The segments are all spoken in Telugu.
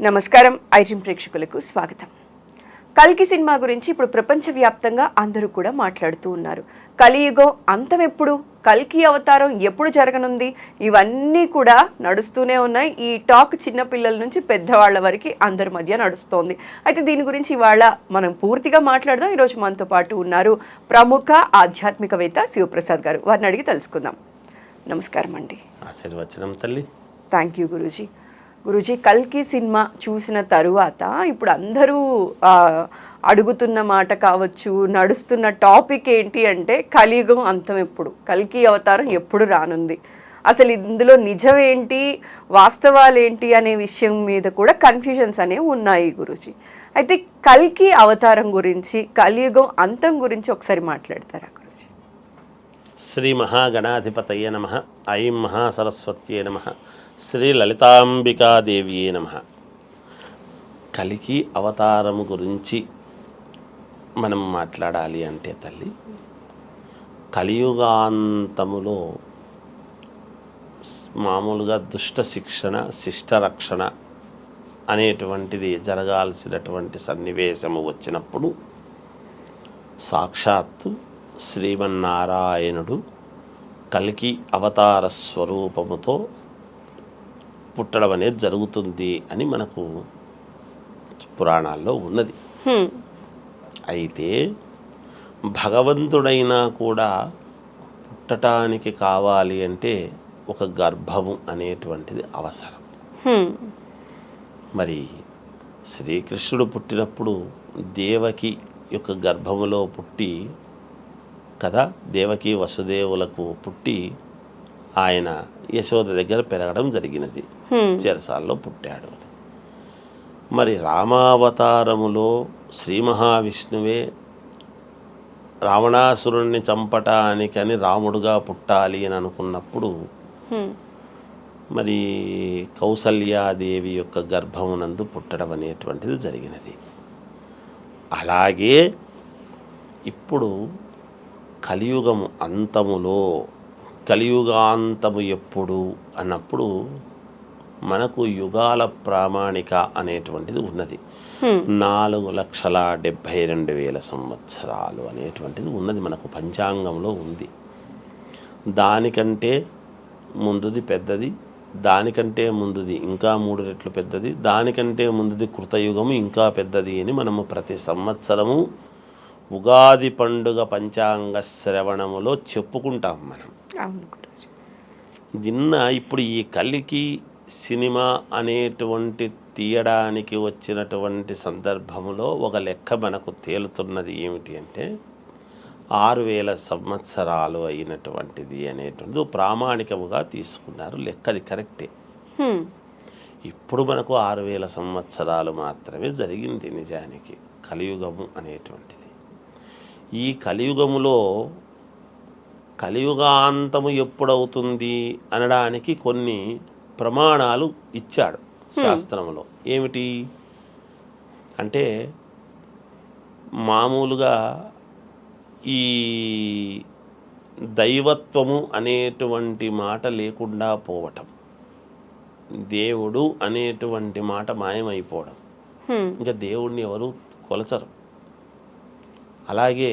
నమస్కారం ఐడ్రీమ్ ప్రేక్షకులకు స్వాగతం. కల్కి సినిమా గురించి ఇప్పుడు ప్రపంచవ్యాప్తంగా అందరూ కూడా మాట్లాడుతూ ఉన్నారు. కలియుగం అంతం ఎప్పుడు? కల్కి అవతారం ఎప్పుడు జరగనుంది? ఇవన్నీ కూడా నడుస్తూనే ఉన్నాయి. ఈ టాక్ చిన్నపిల్లల నుంచి పెద్దవాళ్ళ వరకు అందరి మధ్య నడుస్తోంది. అయితే దీని గురించి ఇవాళ మనం పూర్తిగా మాట్లాడదాం. ఈరోజు మనతో పాటు ఉన్నారు ప్రముఖ ఆధ్యాత్మికవేత్త శివప్రసాద్ గారు. వారిని అడిగి తెలుసుకుందాం. నమస్కారం అండి ఆశీర్వచనం తల్లి. Thank you Guruji. గురూజీ కల్కి సినిమా చూసిన తరువాత ఇప్పుడు అందరూ అడుగుతున్న మాట కావచ్చు నడుస్తున్న టాపిక్ ఏంటి అంటే కలియుగం అంతం ఎప్పుడు కల్కి అవతారం ఎప్పుడు రానుంది. అసలు ఇందులో నిజమేంటి వాస్తవాలేంటి వాస్తవాలు ఏంటి అనే విషయం మీద కూడా కన్ఫ్యూజన్స్ అనేవి ఉన్నాయి గురూజీ. అయితే కల్కి అవతారం గురించి కలియుగం అంతం గురించి ఒకసారి మాట్లాడతారా? శ్రీ మహాగణాధిపతయ నమ ఐం మహాసరస్వత్యే నమ శ్రీ లలితాంబికాదేవియే నమ. కలికి అవతారము గురించి మనం మాట్లాడాలి అంటే తల్లి కలియుగాంతములో మామూలుగా దుష్ట శిక్షణ శిష్ట రక్షణ అనేటువంటిది జరగాల్సినటువంటి సన్నివేశము వచ్చినప్పుడు సాక్షాత్తు శ్రీమన్నారాయణుడు కలికి అవతార స్వరూపముతో పుట్టడం అనేది జరుగుతుంది అని మనకు పురాణాల్లో ఉన్నది. అయితే భగవంతుడైనా కూడా పుట్టటానికి కావాలి అంటే ఒక గర్భము అనేటువంటిది అవసరం. మరి శ్రీకృష్ణుడు పుట్టినప్పుడు దేవకి యొక్క గర్భములో పుట్టి కదా దేవకి వసుదేవులకు పుట్టి ఆయన యశోద దగ్గర పెరగడం జరిగినది. చెరసాల్లో పుట్టాడు మరి రామావతారములో శ్రీ మహావిష్ణువే రావణాసురుణ్ణి చంపటానికని రాముడుగా పుట్టాలి అని అనుకున్నప్పుడు. మరి కౌసల్యాదేవి యొక్క గర్భమునందు పుట్టడం అనేటువంటిది జరిగినది అలాగే ఇప్పుడు కలియుగము అంతములో కలియుగాంతము ఎప్పుడు అన్నప్పుడు మనకు యుగాల ప్రామాణిక అనేటువంటిది ఉన్నది. నాలుగు లక్షల డెబ్భై రెండు వేల సంవత్సరాలు అనేటువంటిది ఉన్నది మనకు పంచాంగంలో ఉంది దానికంటే ముందుది పెద్దది దానికంటే ముందుది ఇంకా మూడు రెట్లు పెద్దది దానికంటే ముందుది కృతయుగము ఇంకా పెద్దది అని మనము ప్రతి సంవత్సరము ఉగాది పండుగ పంచాంగ శ్రవణములో చెప్పుకుంటాం మనం. నిన్న ఇప్పుడు ఈ కలికి సినిమా అనేటువంటి తీయడానికి వచ్చినటువంటి సందర్భములో ఒక లెక్క మనకు తేలుతున్నది ఏమిటి అంటే ఆరు వేల సంవత్సరాలు అయినటువంటిది అనేటువంటిది ప్రామాణికముగా తీసుకున్నారు. లెక్కది కరెక్టే. ఇప్పుడు మనకు ఆరు వేల సంవత్సరాలు మాత్రమే జరిగింది నిజానికి. కలియుగము అనేటువంటిది. ఈ కలియుగములో కలియుగాంతము ఎప్పుడవుతుంది అనడానికి కొన్ని ప్రమాణాలు ఇచ్చాడు శాస్త్రములో. ఏమిటి? అంటే మామూలుగా ఈ దైవత్వము అనేటువంటి మాట లేకుండా పోవటం దేవుడు అనేటువంటి మాట మాయమైపోవడం. ఇంకా దేవుణ్ణి ఎవరు కొలచరు. అలాగే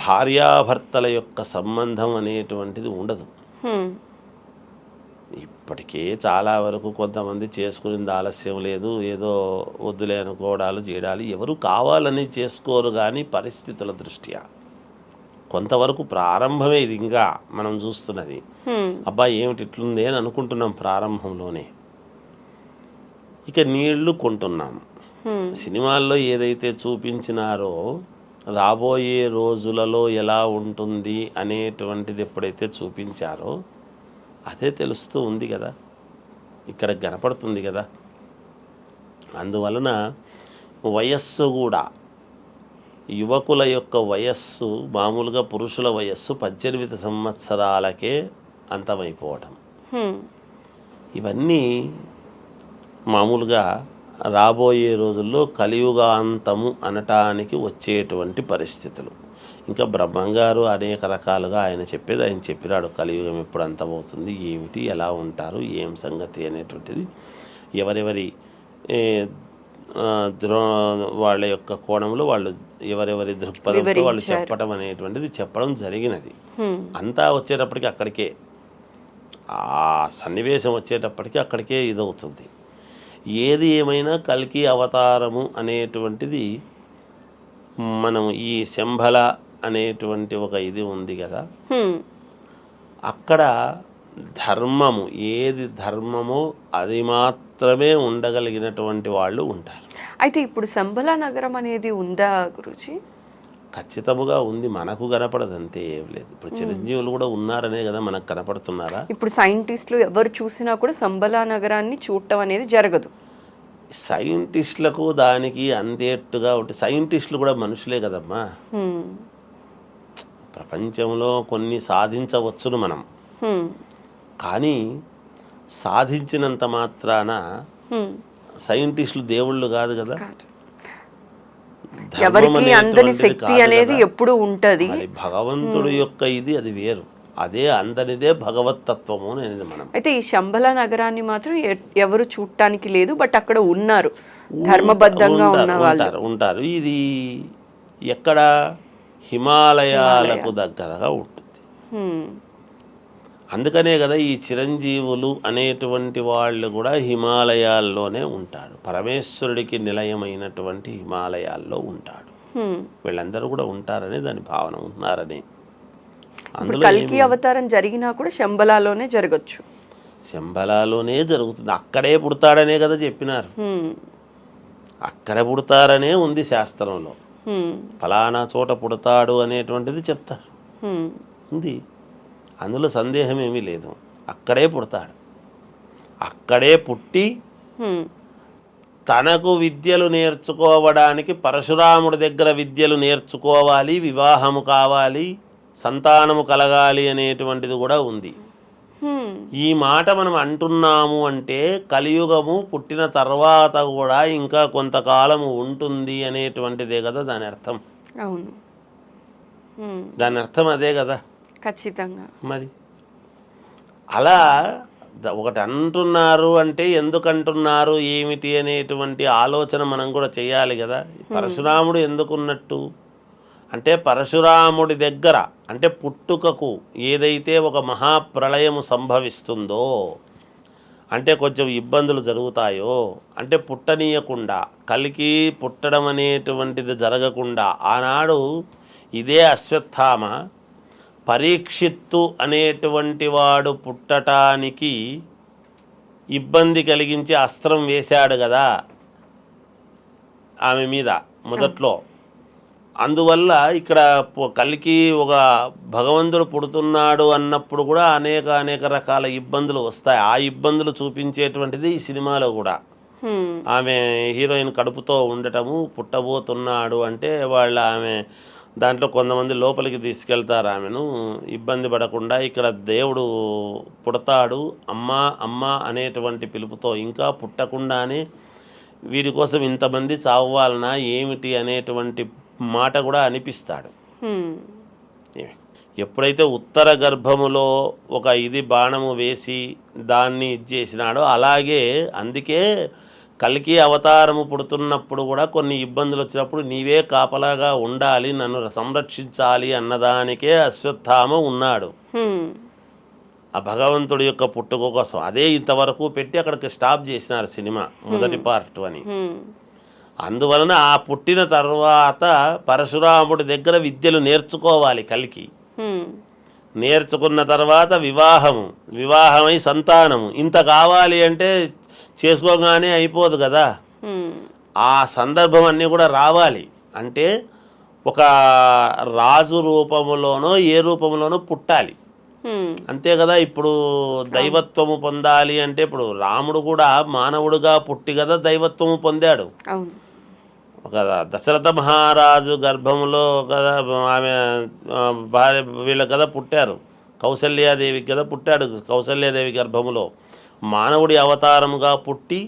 భార్యాభర్తల యొక్క సంబంధం అనేటువంటిది ఉండదు. ఇప్పటికే చాలా వరకు కొంతమంది చేసుకునేది ఆలస్యం లేదు ఏదో వద్దులే అనుకోవడాలు చేయడాలు ఎవరు కావాలని చేసుకోరు కానీ పరిస్థితుల దృష్ట్యా కొంతవరకు ప్రారంభమే ఇది ఇంకా మనం చూస్తున్నది. అబ్బా ఏమిటి ఇట్లుంది అని అనుకుంటున్నాం ప్రారంభంలోనే ఇక నీళ్ళు కొంటున్నాం. సినిమాల్లో ఏదైతే చూపించినారో రాబోయే రోజులలో ఎలా ఉంటుంది అనేటువంటిది ఎప్పుడైతే చూపించారో అదే తెలుస్తూ ఉంది కదా. ఇక్కడ కనపడుతుంది కదా. అందువలన వయస్సు కూడా యువకుల యొక్క వయస్సు మామూలుగా పురుషుల వయస్సు పద్దెనిమిది సంవత్సరాలకే అంతమైపోవటం. ఇవన్నీ మామూలుగా రాబోయే రోజుల్లో కలియుగాంతము అనటానికి వచ్చేటువంటి పరిస్థితులు. ఇంకా బ్రహ్మంగారు అనేక రకాలుగా ఆయన చెప్పేది ఆయన చెప్పినాడు కలియుగం ఎప్పుడు అంతమవుతుంది ఏమిటి ఎలా ఉంటారు ఏం సంగతి అనేటువంటిది. ఎవరెవరి ద్రో వాళ్ళ యొక్క కోణంలో వాళ్ళు ఎవరెవరి దృక్పథంతో వాళ్ళు. చెప్పడం అనేటువంటిది చెప్పడం జరిగినది. అంతా వచ్చేటప్పటికి అక్కడికే. ఆ సన్నివేశం వచ్చేటప్పటికి అక్కడికే ఇదవుతుంది. ఏది ఏమైనా కల్కి అవతారము అనేటువంటిది మనం ఈ శంభల అనేటువంటి ఒక ఇది ఉంది కదా. అక్కడ ధర్మము ఏది ధర్మమో అది మాత్రమే ఉండగలిగినటువంటి వాళ్ళు ఉంటారు. అయితే ఇప్పుడు సంబల నగరం అనేది ఉందా గురుజీ? ఖచ్చితముగా ఉంది మనకు కనపడదు అంతే ఏం లేదు. ఇప్పుడు చిరంజీవులు కూడా ఉన్నారనే కదా మనకు కనపడుతున్నారా? ఇప్పుడు సైంటిస్టులు ఎవరు చూసినా కూడా సంబల నగరాన్ని చూడటం అనేది జరగదు. సైంటిస్టులకు దానికి అందేట్టుగా ఒకటి సైంటిస్టులు కూడా మనుషులే కదమ్మా. ప్రపంచంలో కొన్ని సాధించవచ్చును మనం. కానీ సాధించినంత మాత్రాన. సైంటిస్టులు దేవుళ్ళు కాదు. కదా. ఎవరికి అందని శక్తి అనేది. ఎప్పుడు ఉంటది. భగవంతుడు యొక్క ఇది అది వేరు. అదే అందనిదే భగవతత్వము అనేది మనం. అయితే ఈ శంబల నగరాన్ని మాత్రం ఎవరు చూడటానికి లేదు బట్ అక్కడ ఉన్నారు. ధర్మబద్ధంగా ఉన్న వాళ్ళు. ఉంటారు ఇది ఎక్కడ? హిమాలయాలకు దగ్గరగా ఉంటుంది. అందుకనే కదా ఈ చిరంజీవులు అనేటువంటి వాళ్ళు కూడా హిమాలయాల్లోనే ఉంటారు. పరమేశ్వరుడికి నిలయమైనటువంటి హిమాలయాల్లో ఉంటాడు. వీళ్ళందరూ కూడా ఉంటారని దాని భావన ఉన్నారని. కల్కి అవతారం జరిగినా కూడా శంబలాలోనే జరగచ్చు. శంబలాలోనే జరుగుతుంది. అక్కడే పుడతాడనే కదా చెప్పినారు. అక్కడ పుడతారనే ఉంది శాస్త్రంలో. ఫలానా చోట పుడతాడు అనేటువంటిది చెప్తారు. ఉంది. అందులో సందేహం ఏమీ లేదు అక్కడే పుడతాడు అక్కడే పుట్టి. తనకు విద్యలు నేర్చుకోవడానికి పరశురాముడి దగ్గర విద్యలు నేర్చుకోవాలి వివాహము కావాలి సంతానము కలగాలి అనేటువంటిది కూడా ఉంది. ఈ మాట మనం అంటున్నాము అంటే కలియుగము పుట్టిన తర్వాత కూడా ఇంకా కొంతకాలము ఉంటుంది అనేటువంటిదే కదా దాని అర్థం. దాని అర్థం అదే కదా ఖచ్చితంగా. మరి? అలా ఒకటి అంటున్నారు అంటే ఎందుకు అంటున్నారు ఏమిటి అనేటువంటి ఆలోచన మనం కూడా చేయాలి కదా. పరశురాముడు ఎందుకున్నట్టు? అంటే పరశురాముడి దగ్గర అంటే పుట్టుకకు ఏదైతే ఒక మహాప్రళయము సంభవిస్తుందో అంటే కొంచెం ఇబ్బందులు జరుగుతాయో అంటే పుట్టనీయకుండా కలికి పుట్టడం అనేటువంటిది జరగకుండా ఆనాడు ఇదే అశ్వత్థామ పరీక్షిత్తు అనేటువంటి వాడు పుట్టటానికి ఇబ్బంది కలిగించి అస్త్రం వేశాడు కదా ఆమె మీద మొదట్లో. అందువల్ల ఇక్కడ కలికి ఒక భగవంతుడు పుడుతున్నాడు అన్నప్పుడు కూడా అనేక అనేక రకాల ఇబ్బందులు వస్తాయి. ఆ ఇబ్బందులు చూపించేటువంటిది ఈ సినిమాలో కూడా. ఆమె హీరోయిన్ కడుపుతో ఉండటము పుట్టబోతున్నాడు అంటే వాళ్ళ ఆమె దాంట్లో కొంతమంది లోపలికి తీసుకెళ్తారు ఆమెను. ఇబ్బంది పడకుండా ఇక్కడ దేవుడు పుడతాడు. అమ్మా అమ్మ అనేటువంటి పిలుపుతో ఇంకా పుట్టకుండానే వీరి కోసం ఇంతమంది చావాలనా ఏమిటి అనేటువంటి మాట కూడా అనిపిస్తాడు? ఎప్పుడైతే ఉత్తర గర్భములో ఒక ఇది బాణము వేసి దాన్ని ఇచ్చేసినాడో అలాగే అందుకే కలికి అవతారము పుడుతున్నప్పుడు కూడా కొన్ని ఇబ్బందులు వచ్చినప్పుడు నీవే కాపలాగా ఉండాలి నన్ను సంరక్షించాలి అన్నదానికే అశ్వత్థామ ఉన్నాడు. ఆ భగవంతుడి యొక్క పుట్టుక కోసం అదే ఇంతవరకు పెట్టి అక్కడికి స్టాప్ చేసినారు సినిమా మొదటి పార్ట్ అని. అందువలన ఆ పుట్టిన తర్వాత పరశురాముడి దగ్గర విద్యలు నేర్చుకోవాలి కలికి. నేర్చుకున్న తర్వాత వివాహము వివాహమై సంతానము ఇంత కావాలి అంటే చేసుకోగానే అయిపోదు కదా. ఆ సందర్భం అన్నీ కూడా రావాలి. అంటే ఒక రాజు రూపములోనో ఏ రూపంలోనో పుట్టాలి. అంతే కదా ఇప్పుడు దైవత్వము పొందాలి అంటే ఇప్పుడు రాముడు కూడా మానవుడుగా పుట్టి కదా దైవత్వము పొందాడు. ఒక దశరథ మహారాజు గర్భంలో కదా ఆమె భార్య వీళ్ళ కదా పుట్టారు. కౌసల్యాదేవికి కదా పుట్టాడు కౌసల్యాదేవి గర్భములో. మానవుడి అవతారముగా పుట్టి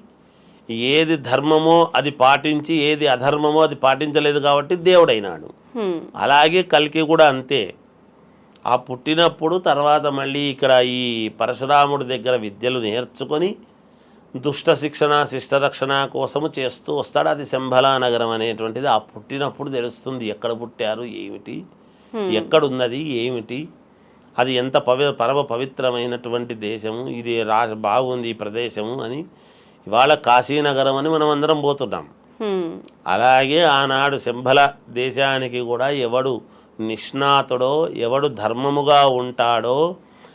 ఏది ధర్మమో అది పాటించి ఏది అధర్మమో అది పాటించలేదు కాబట్టి దేవుడైనాడు. అలాగే కల్కి కూడా అంతే. ఆ పుట్టినప్పుడు తర్వాత మళ్ళీ ఇక్కడ ఈ పరశురాముడి దగ్గర విద్యలు నేర్చుకొని దుష్ట శిక్షణ శిష్ట రక్షణ కోసము చేస్తూ వస్తాడు అది శంభలా నగరం అనేటువంటిది. ఆ పుట్టినప్పుడు తెలుస్తుంది ఎక్కడ పుట్టారు ఏమిటి ఎక్కడున్నది ఏమిటి అది ఎంత పవి పరమ పవిత్రమైనటువంటి దేశము ఇది రా బాగుంది ఈ ప్రదేశము అని ఇవాళ కాశీనగరం అని మనం అందరం పోతున్నాం. అలాగే ఆనాడు శంభల దేశానికి కూడా ఎవడు నిష్ణాతుడో ఎవడు ధర్మముగా ఉంటాడో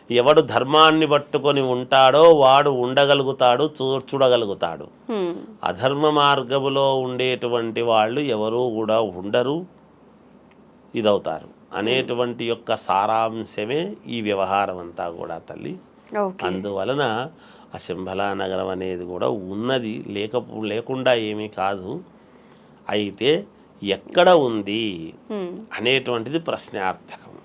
ఎవడు ధర్మాన్ని పట్టుకొని ఉంటాడో వాడు ఉండగలుగుతాడు చూ- చూడగలుగుతాడు. అధర్మ మార్గములో ఉండేటువంటి వాళ్ళు ఎవరూ కూడా ఉండరు ఇదవుతారు అనేటువంటి యొక్క సారాంశమే ఈ వ్యవహారం అంతా కూడా తల్లి. అందువలన ఆ శంభలా నగరం అనేది కూడా ఉన్నది. లేక లేకుండా ఏమీ కాదు. అయితే ఎక్కడ ఉంది. అనేటువంటిది ప్రశ్నార్థకం.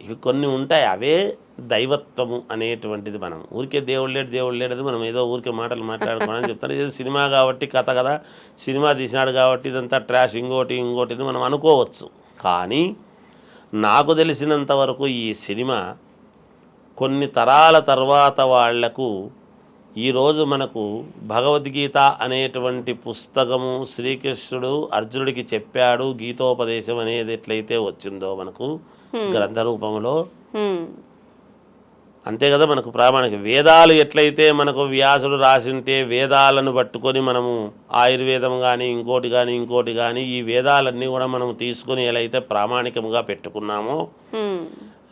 ఇవి కొన్ని ఉంటాయి. అవే దైవత్వము అనేటువంటిది మనం. ఊరికే దేవుడు లేడు దేవుడు లేడు అది మనం ఏదో ఊరికే మాటలు మాట్లాడుకోవడం చెప్తాను ఏదో సినిమా కాబట్టి కథ కదా. సినిమా తీసినాడు కాబట్టి ఇదంతా ట్రాష్ ఇంకోటి ఇంకోటి మనం అనుకోవచ్చు. కానీ నాకు తెలిసినంత వరకు ఈ సినిమా కొన్ని తరాల తర్వాత వాళ్ళకు ఈరోజు మనకు భగవద్గీత అనేటువంటి పుస్తకము శ్రీకృష్ణుడు అర్జునుడికి చెప్పాడు గీతోపదేశం అనేది ఎట్లయితే వచ్చిందో మనకు గ్రంథ రూపంలో. అంతే కదా మనకు ప్రామాణిక వేదాలు ఎట్లయితే మనకు వ్యాసుడు రాసింటే వేదాలను పట్టుకొని మనము ఆయుర్వేదం కానీ ఇంకోటి కానీ ఇంకోటి కానీ ఈ వేదాలన్నీ కూడా మనం తీసుకొని ఎలా అయితే ప్రామాణికంగా పెట్టుకున్నామో.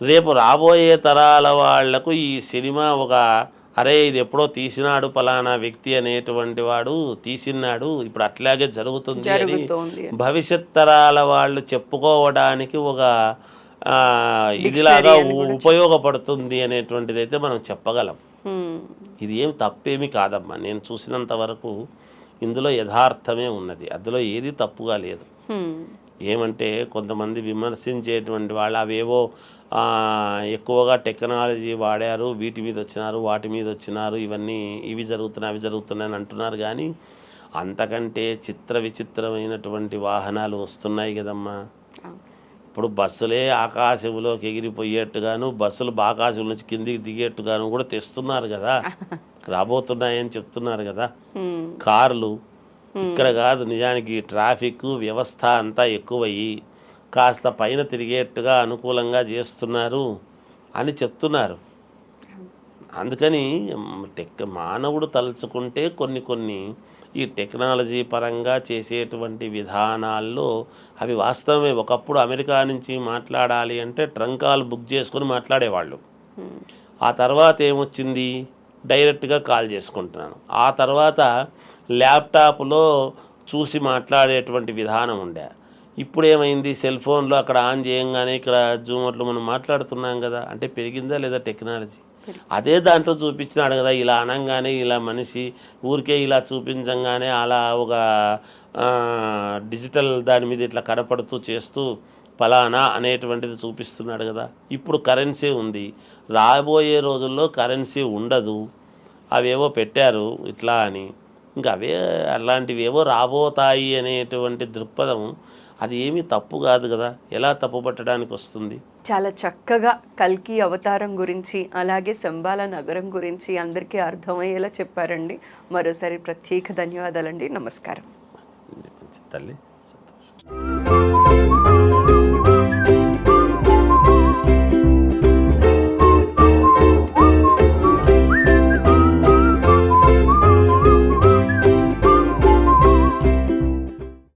రేపు రాబోయే తరాల వాళ్ళకు ఈ సినిమా ఒక అరే ఇది ఎప్పుడో తీసినాడు పలానా వ్యక్తి అనేటువంటి వాడు తీసినాడు ఇప్పుడు అట్లాగే జరుగుతుంది అని భవిష్యత్ తరాల వాళ్ళు చెప్పుకోవడానికి ఒక ఇదిలాగా ఉపయోగపడుతుంది అనేటువంటిది అయితే మనం చెప్పగలం. హ్మ్. ఇది ఏం తప్పేమి కాదమ్మా. నేను చూసినంత వరకు ఇందులో యథార్థమే ఉన్నది. అందులో ఏది తప్పుగా లేదు. హ్మ్. ఏమంటే కొంతమంది విమర్శించేటువంటి వాళ్ళు అవేవో ఎక్కువగా టెక్నాలజీ వాడారు వీటి మీద వచ్చినారు వాటి మీద వచ్చినారు ఇవన్నీ ఇవి జరుగుతున్నాయి అవి జరుగుతున్నాయి అని అంటున్నారు కానీ అంతకంటే చిత్ర విచిత్రమైనటువంటి వాహనాలు వస్తున్నాయి కదమ్మా. అవును. ఇప్పుడు బస్సులే ఆకాశంలోకి ఎగిరిపోయేట్టుగాను బస్సులు ఆకాశం నుంచి కిందికి దిగేట్టుగాను కూడా తెస్తున్నారు కదా రాబోతున్నాయని చెప్తున్నారు కదా. కార్లు ఇక్కడ కాదు నిజానికి ట్రాఫిక్ వ్యవస్థ అంతా ఎక్కువయ్యి కాస్త పైన తిరిగేట్టుగా అనుకూలంగా చేస్తున్నారు అని చెప్తున్నారు అందుకని టెక్ మానవుడు తలుచుకుంటే కొన్ని కొన్ని ఈ టెక్నాలజీ పరంగా చేసేటువంటి విధానాల్లో అవి వాస్తవమే. ఒకప్పుడు అమెరికా నుంచి మాట్లాడాలి అంటే ట్రంకాలు బుక్ చేసుకొని మాట్లాడేవాళ్ళు. హ్మ్. ఆ తర్వాత ఏమొచ్చింది? డైరెక్ట్గా కాల్ చేసుకుంటున్నాను. ఆ తర్వాత ల్యాప్టాప్లో చూసి మాట్లాడేటువంటి విధానం ఉండే. ఇప్పుడు ఏమైంది సెల్ ఫోన్లో అక్కడ ఆన్ చేయంగానే ఇక్కడ జూమర్లో మనం మాట్లాడుతున్నాం కదా. అంటే పెరిగిందా లేదా టెక్నాలజీ? అదే దాంట్లో చూపించినాడు కదా ఇలా అనగానే ఇలా మనిషి ఊరికే ఇలా చూపించంగానే అలా ఒక డిజిటల్ దాని మీద ఇట్లా కనపడుతూ చేస్తూ ఫలానా అనేటువంటిది చూపిస్తున్నాడు కదా. ఇప్పుడు కరెన్సీ ఉంది. రాబోయే రోజుల్లో కరెన్సీ ఉండదు. అవేవో పెట్టారు ఇట్లా అని. ఇంకా అవే అలాంటివి ఏవో రాబోతాయి అనేటువంటి దృక్పథం అది ఏమీ తప్పు కాదు కదా. ఎలా తప్పు పట్టడానికి వస్తుంది? చాలా చక్కగా కల్కి అవతారం గురించి అలాగే సంబాల నగరం గురించి అందరికీ అర్థమయ్యేలా చెప్పారండి. మరోసారి ప్రత్యేక ధన్యవాదాలండి. నమస్కారం. తల్లి సంతోషం.